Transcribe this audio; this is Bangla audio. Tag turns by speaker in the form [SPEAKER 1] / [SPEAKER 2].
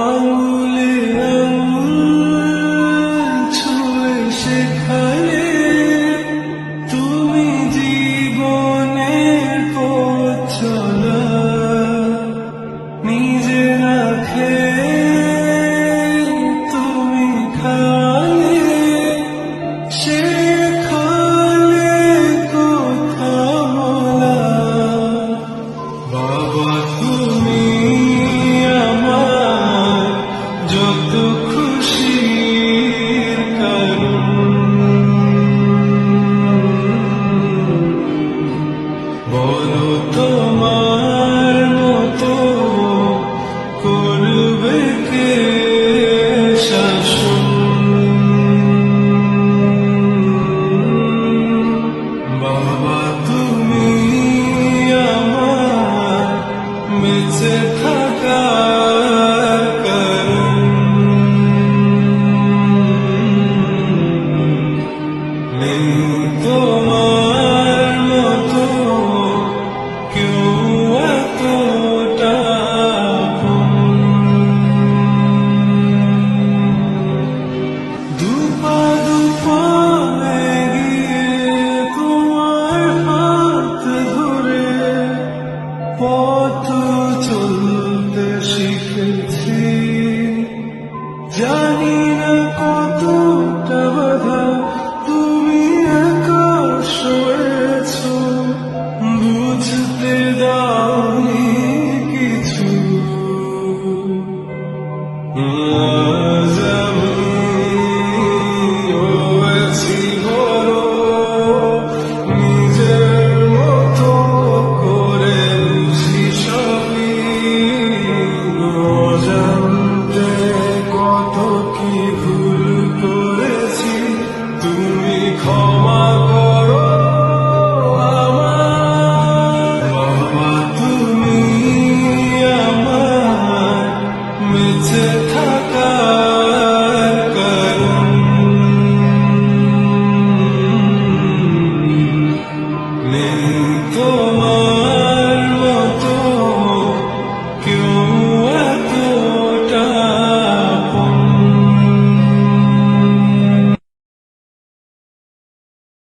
[SPEAKER 1] আউলে আউলে আমি আমার বেঁচে থাক